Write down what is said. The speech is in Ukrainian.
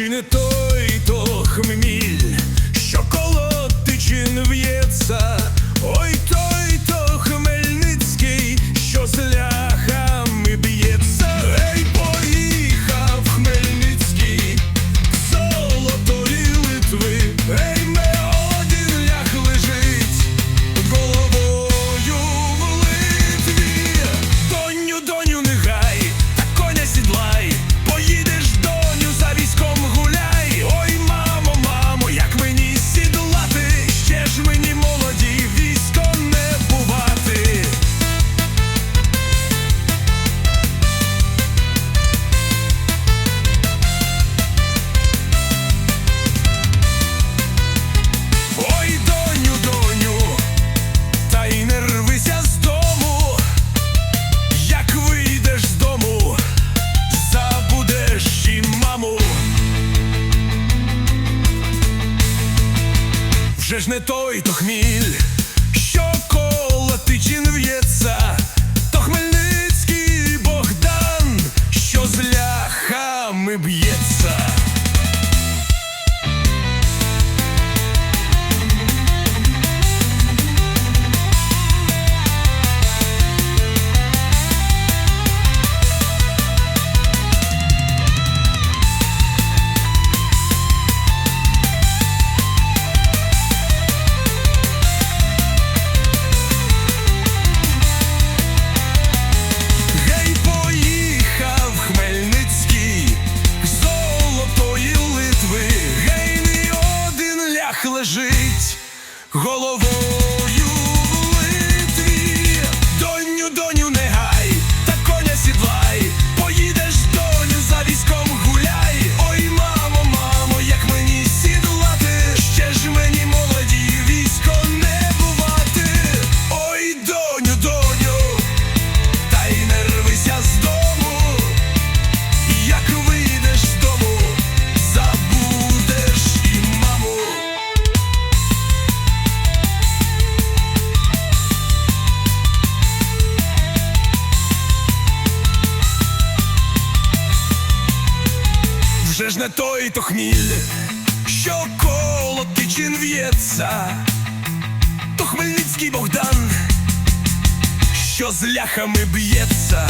She Chinatown ж не той, то хміль, що колотить чи не в'ється. кружить головою. вже ж не той то хміль, що коло тичин в'ється, то хмельницький Богдан, що з ляхами б'ється.